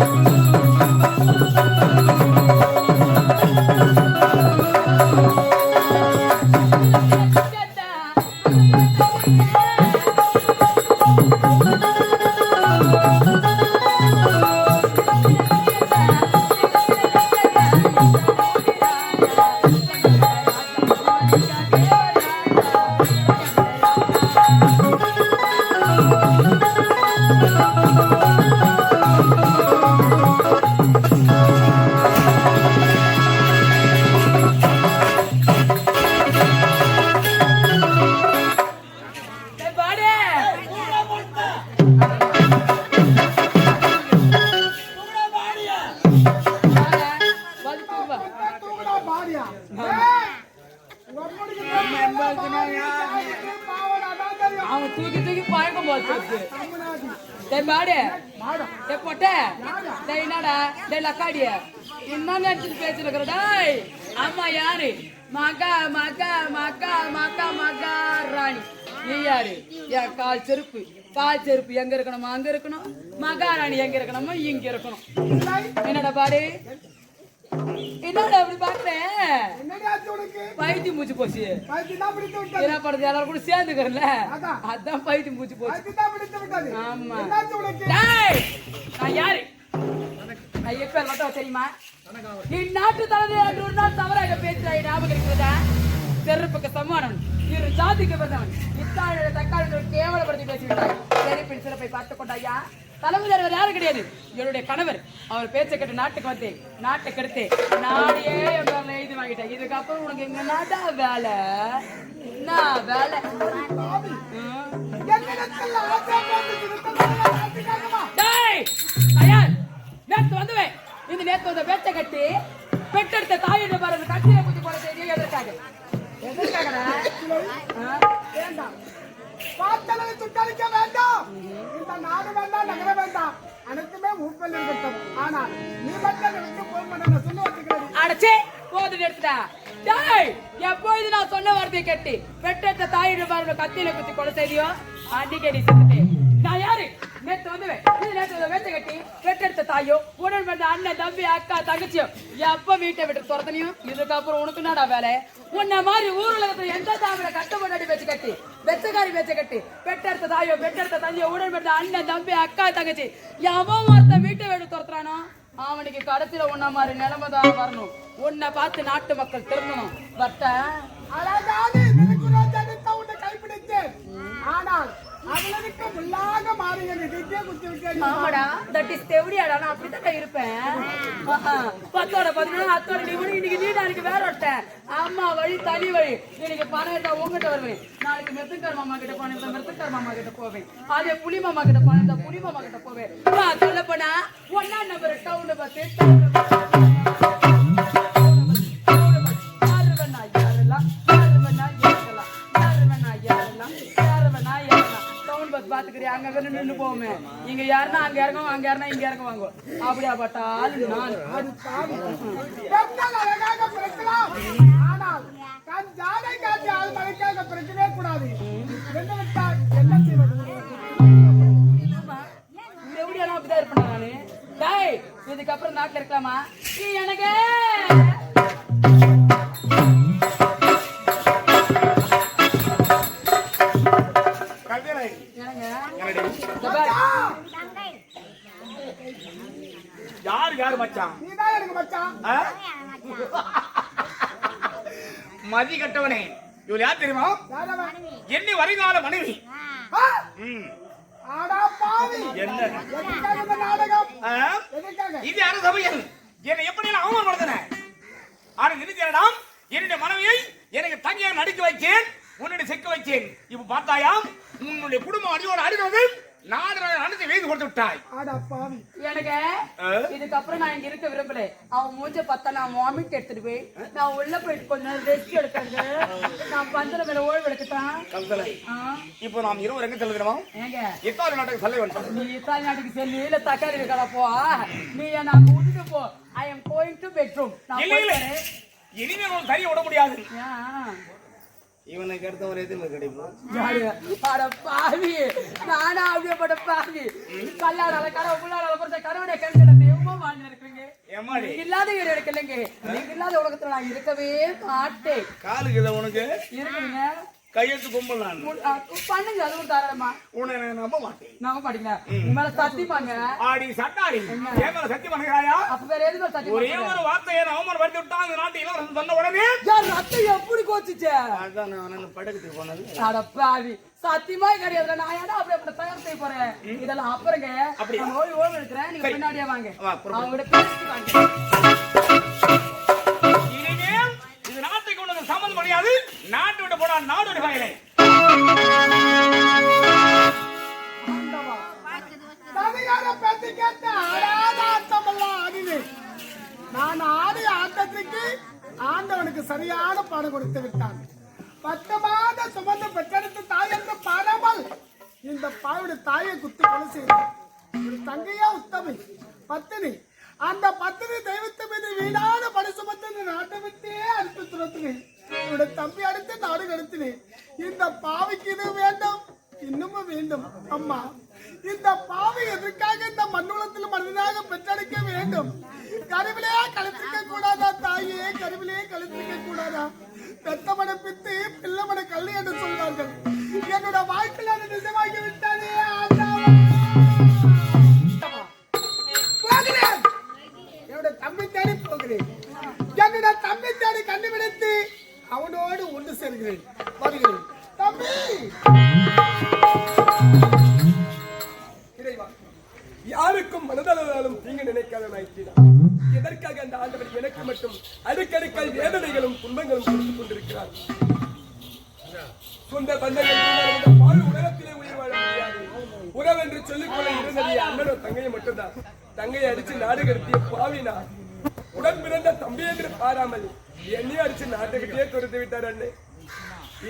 டேய் யாரு என் கால் செருப்பு. கால் செருப்பு எங்க இருக்கணுமா? அங்க இருக்கணும். மகாராணி எங்க இருக்கணுமோ இங்க இருக்கணும். என்னடா பாரு என்னடா அப்படி பாக்குறேன் பைத்தியம் போச்சு. என்ன எல்லாரும் கூட சேர்ந்துக்கிறல அதான். பைத்தியம் போச்சு. ஆமா. நான் யாரு? நான் எப்ப மட்டும் தெரியுமா? இந்நாட்டு தலைவர் ஒரு நாள் தவறாக பேசுறாய் ஞாபகம் இருக்கிறதா? செருப்புக்கு சமானம். இரு ஜாதிக்கு பிறந்தவன் இத்தாழ தக்காளி கேவலப்படுத்தி பேசிவிட்டாய். சரி பின் சிறப்பை பார்த்துக் கொண்டாயா? தலைமை தலைவர் யாரும் கிடையாது. என்னுடைய கணவர் அவர் பேச்சை கேட்டு நாட்டுக்கு வந்தேன். நாட்டை கெடுத்து நாடியே என் எழுதி வாங்கிட்டேன். இதுக்கப்புறம் உனக்கு எங்க நாடா வேலை? என்ன வேலை? நேத்து வந்துவேன். இந்த நேத்து வந்த பேச்ச கட்டி பெற்றெடுத்த தாயிட பாரு கட்டில குத்தி போட செய்தி எதற்காக? எதற்காகடா ஆ? வேண்டாம். பாத்தளவை சுட்டரிக்க வேண்டாம். இந்த நாடு வேண்டாம், நகரம் வேண்டாம். அனைத்துமே ஊக்கல் இருக்கட்டும். ஆனால் நீ மட்டும் எனக்கு போன் பண்ண நான் சொல்லி வச்சுக்கிறேன். அடச்சே போது எடுத்துடா டேய் எப்போது நான் சொன்ன வார்த்தையை கேட்டு பெற்றெடுத்த தாயிட பாரு கத்தியில குத்தி கொலை செய்தியோ செத்துட்டேன் யாரு நேத்து வந்து இது நேத்து வந்த பேச்ச கட்டி பெற்றெடுத்த தாயோ உடன் பிறந்த அண்ணன் தம்பி அக்கா தங்கச்சியோ எப்ப வீட்டை விட்டு துரத்தனையும் இதுக்கப்புறம் உனக்கு என்னடா வேலை? உன்ன மாதிரி ஊர்ல இருக்கிற எந்த தாமிர கட்டப்படாடி பேச்சு கட்டி வெச்சக்காரி பேச்ச கட்டி பெற்றெடுத்த தாயோ பெற்றெடுத்த தந்தையோ உடன் பிறந்த அண்ணன் தம்பி அக்கா தங்கச்சி எவன் ஒருத்தன் வீட்டை விட்டு துரத்துறானோ அவனுக்கு கடைசியில உன்ன மாதிரி நிலைமை தான் வரணும். உன்னை பார்த்து நாட்டு மக்கள் திரும்பணும். பட்ட அழகாக நினைக்குறாஜ் அடித்த உன்னை கைப்பிடித்தேன். ஆனால் அவளுக்கு முள்ளாக மாறிய குத்தி விட்டேன். ஆமாடா தட் இஸ் தெவடியாடா நான் அப்படித்தான் இருப்பேன். பத்தோட பதினொன்று அத்தோட நீ கூட இன்னைக்கு நீ நாளைக்கு வேற ஒருத்தன். அம்மா வழி தனி வழி. இன்னைக்கு பணம் எடுத்தா உங்ககிட்ட வருவேன். நாளைக்கு மெத்துக்கார் மாமா கிட்ட பணம் எடுத்தா மெத்துக்கார் மாமா கிட்ட போவேன். அதே புலி மாமா கிட்ட பணம் எடுத்தா புலி மாமா கிட்ட போவேன். சொல்ல போனா ஒன்னா நம்பர் டவுன் பஸ் டவுன் பாத்துக்கிறியா? அங்க அங்க நின்று போவோமே. இங்க யாருன்னா அங்க இறங்குவோம் அங்க யாருன்னா இங்க இறங்குவாங்க. அப்படியா பட்டா? ஆளு நான். ஆனால் தன் ஜாடை காட்டி ஆள் மலைக்காக பிறக்கவே கூடாது. என்று விட்டால் என்ன செய்வது? எப்படியெல்லாம் அப்படிதான் இருப்பேன் நானு. டேய் இதுக்கப்புறம் நாட்டுல இருக்கலாமா? நீ எனக்கு! யாரு மச்சான்? எனக்கு? மதி கட்டவனே. இவள் யார் தெரியுமா? என்னை வருங்கால மனைவி. இது யாரு சபையல் என்னை எப்படி அவமானப்படுத்தின? ஆனா நினைக்கிறேன் என்னுடைய மனைவியை எனக்கு தனியாக நடிக்க வைத்தேன். உன்னுடைய செக்க வைத்தேன். இப்ப பார்த்தாயாம்? உன்னுடைய குடும்பம் அடியோடு அடிவது நாடு அனுப்பி வீது கொடுத்து விட்டாய். எனக்கு? இதுக்கப்புறம் நான் இங்க இருக்க விரும்பல. அவன் மூஞ்ச பார்த்தா நான் வாமிட் எடுத்துட்டு போய் நான் உள்ள போயிட்டு கொஞ்ச நேரம் ரெஸ்ட் எடுக்கிறது. நான் பந்தல மேல ஓய்வு எடுக்கட்டான் இப்போ நாம் இருவர் எங்க செல்கிறோமா ஏங்க? இத்தாலி நாட்டுக்கு செல்ல வேண்டும். நீ இத்தாலி நாட்டுக்கு செல்லு இல்ல தக்காளி கடை போ. நீ என்ன விட்டுட்டு போ. I am going to bedroom இனிமே உனக்கு தனியை விட முடியாது. இவனுக்கு அடுத்த ஒரு எதிர்ப்பு கிடைக்கும் பாவி. நானா அப்படியே பட பாவி. கல்லாடால கடவு புள்ளாடால பொறுத்த கருவடைய கருக்கடத்தையும் முன்னாடி நீங்க இல்லாத வீடு நீங்க இல்லாத உலகத்துல நான் இருக்கவே மாட்டேன். காலுக்கு இதை உனக்கு? இருக்குதுங்க கையெழுத்து கும்பல் நான். பண்ணுங்க அது ஒரு தாராளமா. உன்னை நான் நம்ப மாட்டேன். நம்ப மாட்டீங்க உங்க மேல சத்தியமாங்க ஆடி சட்டாடி. ஏன் மேல. சத்தியம் பண்ணுகிறாயா? அப்ப வேற எதுக்கு மேல சத்தியம் ஒரே? ஒரு வார்த்தையை நான் அவமானப்படுத்தி விட்டா அந்த நாட்டு இளவரசன் சொன்ன உடனே? யார் ரத்தம் எப்படி கோச்சுச்சே? அதான் நான் படகுக்கு போனது. அட பாவி. சத்தியமா கிடையாது நான் ஏன்டா அப்படி அப்படி தயார் செய்ய போறேன்? இதெல்லாம் அப்புறங்க. அப்படியா? நான் ஓய்வு ஓய்வு எடுக்கிறேன். நீங்க. பின்னாடியே வாங்க. அவங்களோட பேசிட்டு வாங்க. ஆட்டமெல்லாம் ஆடினேன். நான் ஆடிய ஆட்டத்துக்கு ஆண்டவனுக்கு சரியான பாடம் கொடுத்து விட்டான். பத்து மாத சுமந்து பெற்றெடுத்த தாய் என்று இந்த பாவிட தாயை குத்தி கொலை செய்தார் ஒரு தங்கையா உத்தமை பத்தினி. அந்த பத்தினி தெய்வத்தை மீது வீணான படி சுமத்து நாட்டை விட்டே அனுப்பி துரத்தினேன். என்னோட தம்பி அடுத்து நாடு கடத்தினேன் இந்த பாவிக்கு இது வேண்டும். இன்னமும் வேண்டும். அம்மா இந்த பாவை எதற்காக இந்த மண்ணுலத்தில் மனிதனாக பெற்றெடுக்க வேண்டும்? கருவிலே கழுத்திருக்க கூடாதா தாயே? கருவிலே கழுத்திருக்க கூடாதா? பெத்தமனை பித்து பிள்ளமனை கல்லு என்று சொல்வார்கள். என்னோட வாழ்க்கை இருந்தது தங்கையை மட்டும்தான். தங்கையை அடிச்சு நாடு கடத்திய பாவினா உடன் பிறந்த தம்பி என்று பாராமல் என்னையும் அடிச்சு நாட்டை விட்டே கொடுத்து விட்டார் அண்ணே.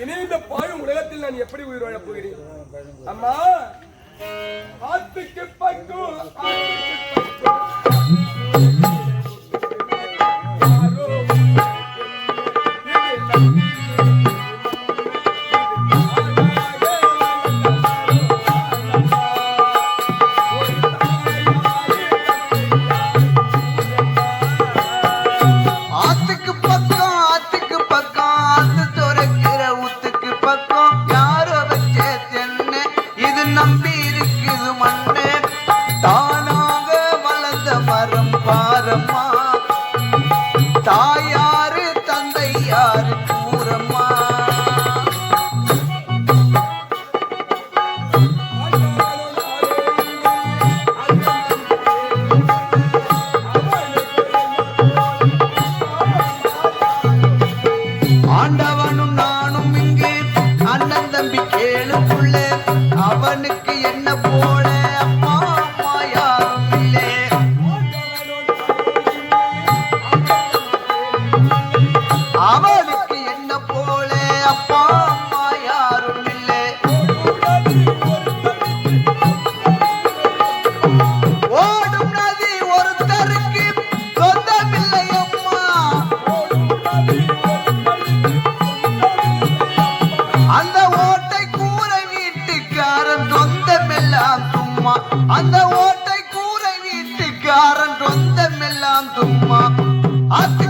இனி இந்த பாழும் உலகத்தில் நான் எப்படி உயிர் வாழப் போகிறேன்? அம்மா ஆத்துக்கு பக்கம் ஆத்துக்கு பக்கம். தம்பி கேளு அந்த ஓட்டை கூரை வீட்டுக்காரன் சொந்தமெல்லாம் தும்மா. அது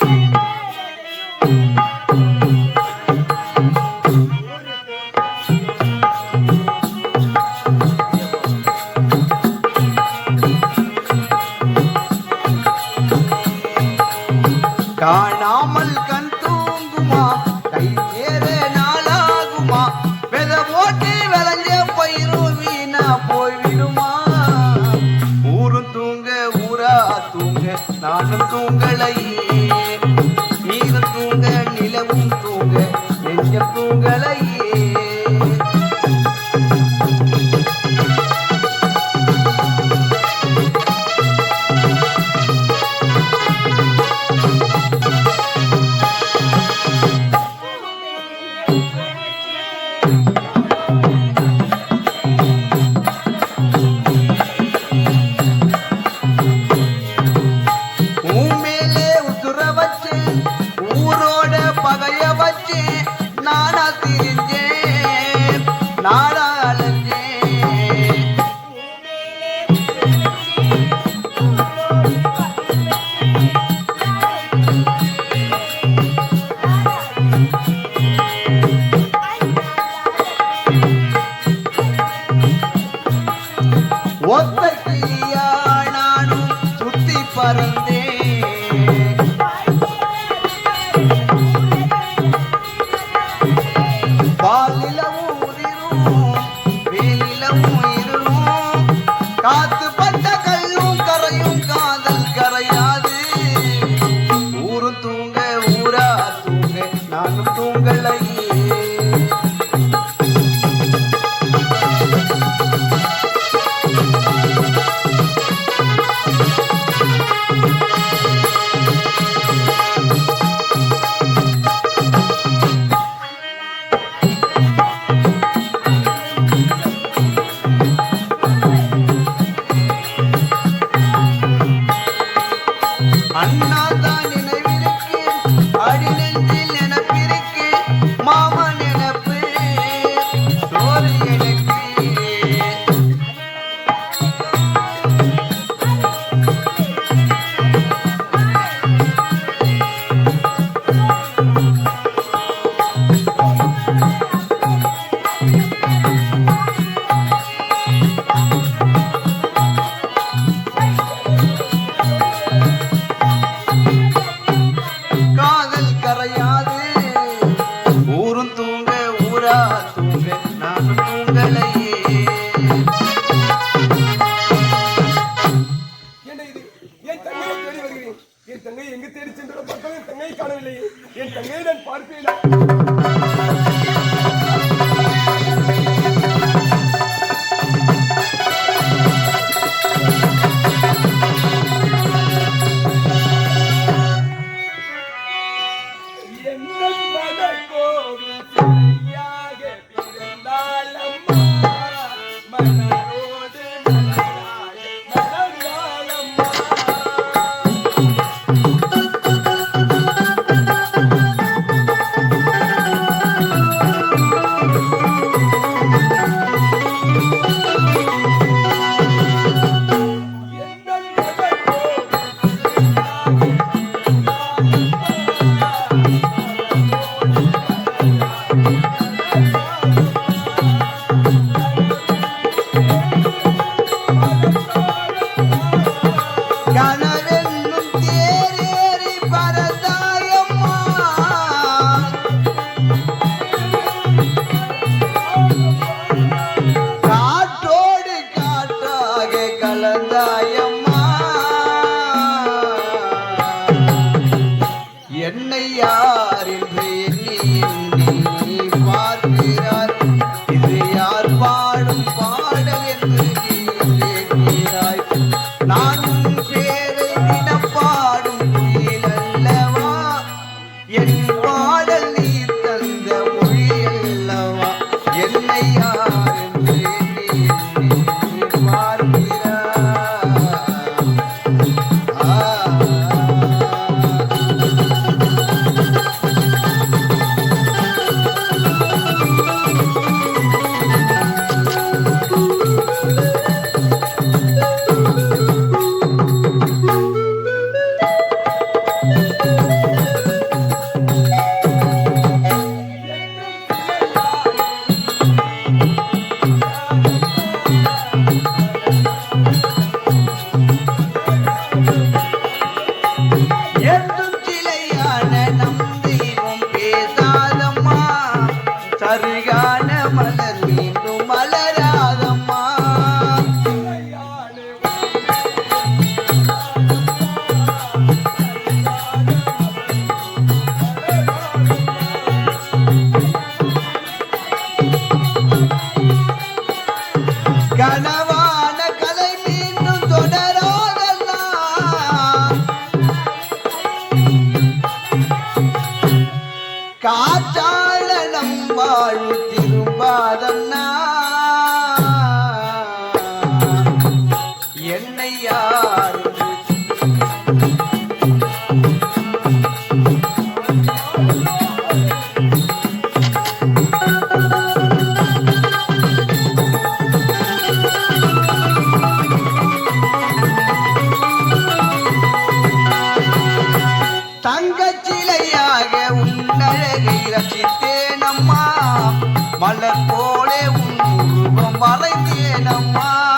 Thank you. Yeah.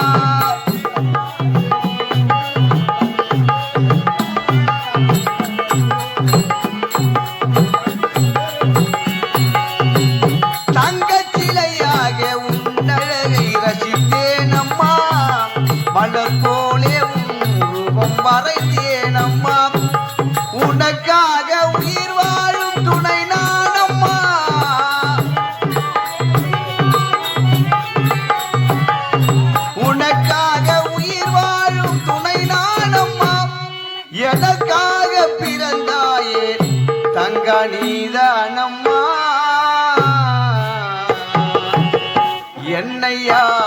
Allah எனக்காக பிறந்தாயே. தங்க நீதானம்மா. என்னையா